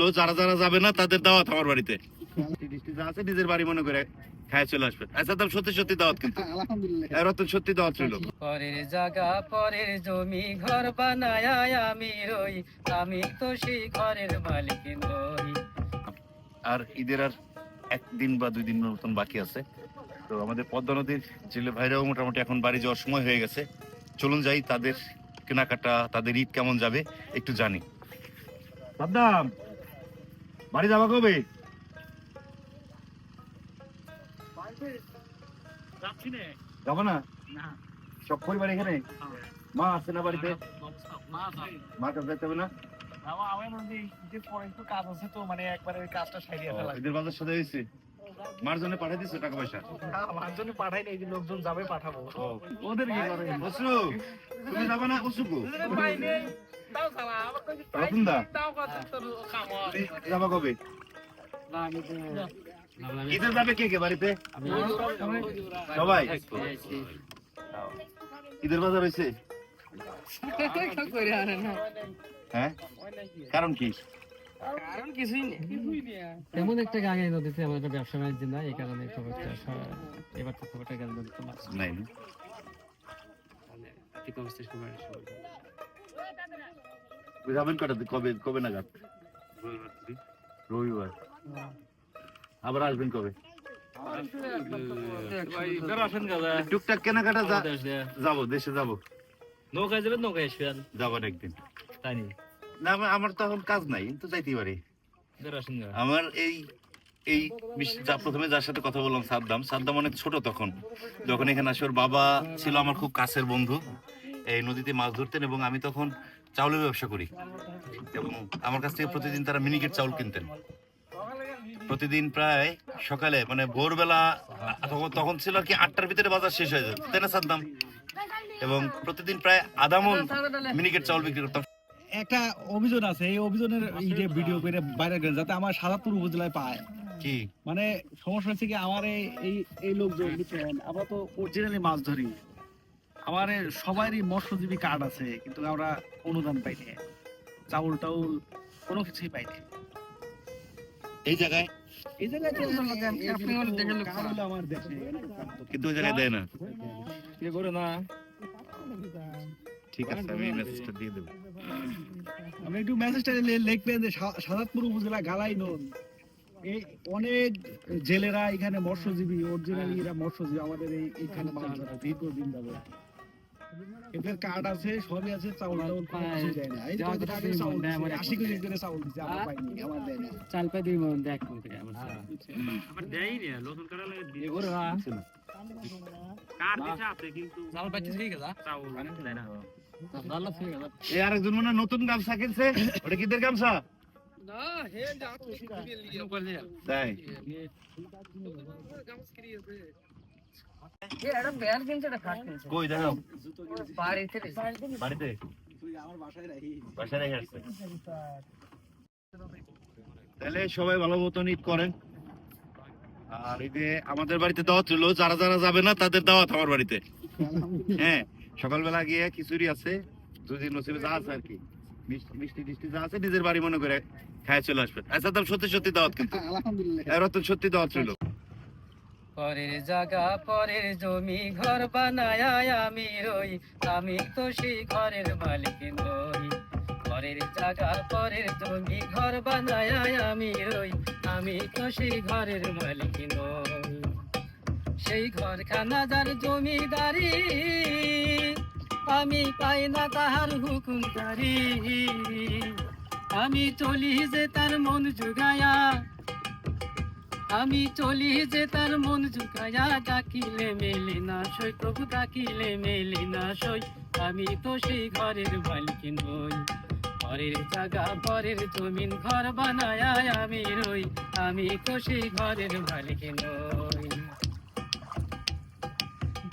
লো, যারা যারা যাবে না তাদের দাওয়াত আমার বাড়িতে। আছে নিজের বাড়ি মনে করে খায় চলে আসবে। আচ্ছা দাম সত্যি সত্যি দাওয়াত কিন্তু। আলহামদুলিল্লাহ। এ রতন সত্যি দাওয়াত ছিল পরের জায়গা পরের জমি ঘর বানায় আমি রই। আমি তো সেই ঘরের মালিক নই। আর ঈদের আর একদিন বা দুই দিন মতন বাকি আছে। তো আমাদের পদ্মা নদীর জেলে ভাইরাও মোটামুটি এখন বাড়ি যাওয়ার সময় হয়ে গেছে। চলুন যাই তাদের কেনাকাটা তাদের ঈদ কেমন যাবে একটু জানি। সাদ্দাম বাড়ি যাবা কবে? যাব না? সব পরিবার এখানে? মা আছে না বাড়িতে? মা কাছে যেতে হবে না? মানে একবারে ওই কাজটা সারিয়ে বাজার সাথে হয়েছে? মার জন্য পাঠিয়ে দিচ্ছে টাকা পয়সা? আমার জন্য পাঠাই নাই লোকজন যাবে পাঠাবো। ওদের কি? করে তুমি যাবে না যাবা কবে? ঈদের যাবে কে কে বাড়িতে? সবাই? ঈদের বাজার হয়েছে? হ্যাঁ? কারণ কি? কারণ কিছুই নেই। তেমন একটা গাঙে নদীতে আমাদের ব্যবসা বাণিজ্য নাই এই কারণে খুব একটা এবার তো খুব একটা গান নদীতে মাছ নাই না? যাবেন কটাতে কবে কবে নাগাদ রবিবার আবার আসবেন কবে টুকটাক কেনাকাটা যাব দেশে যাব নৌকায় যাবেন নৌকায় আসবেন যাবার একদিন তাই না আমার- আমার তো এখন কাজ নাই তো যাইতেই পারি আমার এই এই যা প্রথমে যার সাথে কথা বললাম সাদ্দাম সাদ্দাম অনেক ছোট তখন। যখন এখানে আসে ওর বাবা ছিল আমার খুব কাছের বন্ধু। এই নদীতে মাছ ধরতেন এবং আমি তখন চাউলের ব্যবসা করি। এবং আমার কাছ থেকে প্রতিদিন তারা মিনিকেট চাউল কিনতেন। প্রতিদিন প্রায় সকালে মানে ভোরবেলা তখন ছিল কি আটটার ভিতরে বাজার শেষ হয়ে যেত। তাই না সাদ্দাম? এবং প্রতিদিন প্রায় আধা মন মিনিকেট চাউল বিক্রি করতাম। একটা অভিযোগ আছে এই অভিযোগের ইয়ে ভিডিও করে বাইরে করে যাতে আমার সাদাপুর উপজেলায় পায়। কি? মানে সমস্যা হচ্ছে কি আমার এই- এই এই লোকজন বুঝছেন? আমরা তো অরিজিনালি মাছ ধরি। আমার সবারই মৎস্যজীবী কার্ড আছে কিন্তু আমরা অনুদান পাইনি। চাউল টাউল কোনো কিছুই পাইনি। এই জায়গায়? এই জায়গায় তো আপনি কার্ড হলো আমার দেশে? কিন্তু ওই জায়গায় দেয় না। এ করে না। ঠিক আছে আমি মেসেজটা দিয়ে দেবো। আমি একটু মেসেজটা লিখবেন যে সাদাতপুর উপজেলা গালাই নন এই অনেক জেলেরা এখানে মৎস্যজীবী অরিজিনালি এরা মৎস্যজীবী আমাদের এই এইখানে দীর্ঘদিন যাবে এদের কার্ড আছে সবই আছে চাউল টাউল কোনো কিছু দেয় না। এই চাউল আশি কেজি করে চাউল দিছে আমরা পাইনি আমার দেয় না। চাল পাই দুই মন দেখ কোন থেকে আমার এ করে না। চাল পাইতে ঠিক আছে চাল ঠিক আছে এই আরেকজন মনে হয় নতুন গামছা কিনছে ওটা কিদের গামছা? তাই কই দেখো বাড়িতে বাড়িতে? আমার বাসায় রেখে আসছে। তাহলে সবাই ভালো মতন ঈদ করেন। আর ঈদে আমাদের বাড়িতে দাওয়াত ছিল যারা যারা যাবে না তাদের দাওয়াত আমার বাড়িতে। হ্যাঁ সকালবেলা গিয়ে খিচুড়ি আছে যদি নসিবে যা আছে আর কি। মিষ্টি মিষ্টি টিষ্টি যা আছে নিজের বাড়ি মনে করে খায় চলে আসবেন। আচ্ছা সত্যি সত্যি দাওয়াত কিন্তু। আলহামদুলিল্লাহ। রতন সত্যি দাওয়াত ছিল পরের জায়গা, পরের জমি ঘর বানায় আমি রই। আমি তো সেই ঘরের মালিক নই। পরের জায়গা, পরের জমি ঘর বানায় আমি রই। আমি তো সেই ঘরের মালিক নই। সেই ঘরখানা যার জমিদারি, আমি পাই না তাহার হুকুমদারি। আমি চলি যে তার মন জুগায়া আমি চলি যে তার মন ঝুঁকায়া ডাকিলে মেলে না সই, প্রভু ডাকিলে মেলে না সই। আমি তো সেই ঘরের মালিক নই, ঘরের জায়গা পরের জমিন, ঘর বানায় আমি রই। আমি তো সেই ঘরের মালিক নই।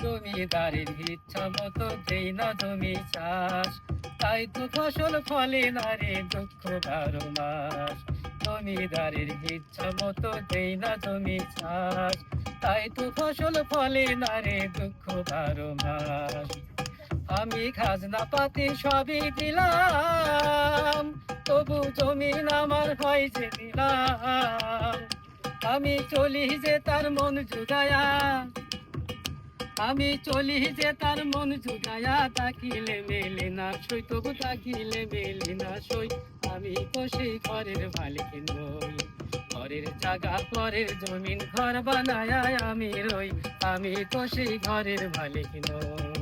জমিদারের ইচ্ছা মতো দেই না জমি চাষ, তাই তো ফসল ফলে না রে দুঃখ বারো মাস। জমিদারের ইচ্ছা মতো দেই না জমি চাষ, তাই তো ফসল ফলে না রে দুঃখ বারো মাস। আমি খাজনা পাতি সবই দিলাম, তবু জমিন আমার হয় যে দিলাম। আমি চলি যে তার মন জুগায়া আমি চলি যে তার মন জুগায়া তাকিলে মেলে না সই, তবু তাকিলে মেলে না সই। আমি তো ঘরের মালিক নই, ঘরের জাগা পরের জমিন, ঘর বানায় আমি রই। আমি তো ঘরের মালিক নই।